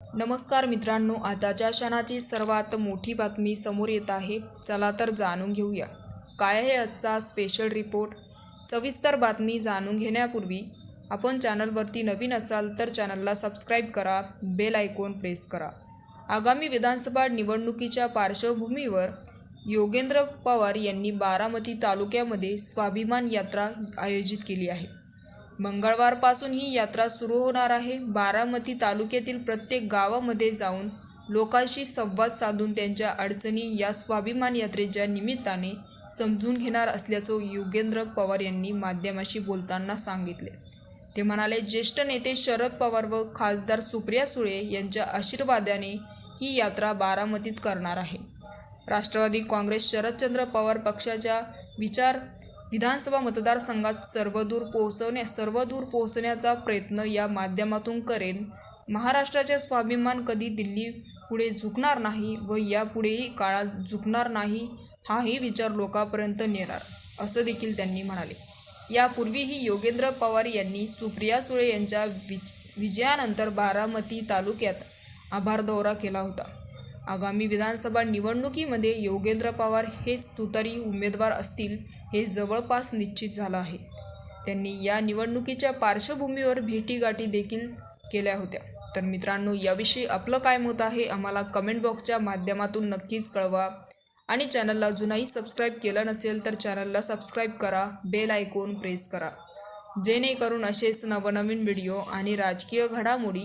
नमस्कार मित्रांनो आताच्या क्षणाची सर्वात मोठी बातमी समोर येत आहे. चला तर जाणून घेऊया. काय आहे आजचा स्पेशल रिपोर्ट सविस्तर बातमी जाणून घेण्यापूर्वी आपण चॅनलवरती नवीन असाल तर चॅनलला सबस्क्राईब करा बेल आयकॉन प्रेस करा. आगामी विधानसभा निवडणुकीच्या पार्श्वभूमीवर योगेंद्र पवार यांनी बारामती तालुक्यामध्ये स्वाभिमान यात्रा आयोजित केली आहे. मंगळवारपासून ही यात्रा सुरू होणार आहे. बारामती तालुक्यातील प्रत्येक गावामध्ये जाऊन लोकांशी संवाद साधून त्यांच्या अडचणी या स्वाभिमान यात्रेच्या निमित्ताने समजून घेणार असल्याचं योगेंद्र पवार यांनी माध्यमाशी बोलताना सांगितले. ते म्हणाले ज्येष्ठ नेते शरद पवार व खासदार सुप्रिया सुळे यांच्या आशीर्वादाने ही यात्रा बारामतीत करणार आहे. राष्ट्रवादी काँग्रेस शरदचंद्र पवार पक्षाच्या विचार विधानसभा मतदारसंघात सर्वदूर पोहोचवण्या सर्वदूर पोहोचण्याचा प्रयत्न या माध्यमातून करेन. महाराष्ट्राचे स्वाभिमान कधी दिल्ली पुढे झुकणार नाही व यापुढेही काळात झुकणार नाही हाही विचार लोकांपर्यंत नेणार असं देखील त्यांनी म्हणाले. यापूर्वीही योगेंद्र पवार यांनी सुप्रिया सुळे यांच्या विज विजयानंतर बारामती तालुक्यात आभार दौरा केला होता. आगामी विधानसभा निवडणुकीमध्ये योगेंद्र पवार हेच तुतारी उमेदवार असतील हे जवळपास निश्चित झालं आहे. त्यांनी या निवडणुकीच्या पार्श्वभूमीवर भेटीगाठी देखील केल्या होत्या. तर मित्रांनो याविषयी आपलं काय मत आहे आम्हाला कमेंट बॉक्सच्या माध्यमातून नक्कीच कळवा. आणि चॅनलला अजूनही सबस्क्राईब केलं नसेल तर चॅनलला सबस्क्राईब करा बेल आयकॉन प्रेस करा. जेणेकरून असेच नवनवीन व्हिडिओ आणि राजकीय घडामोडी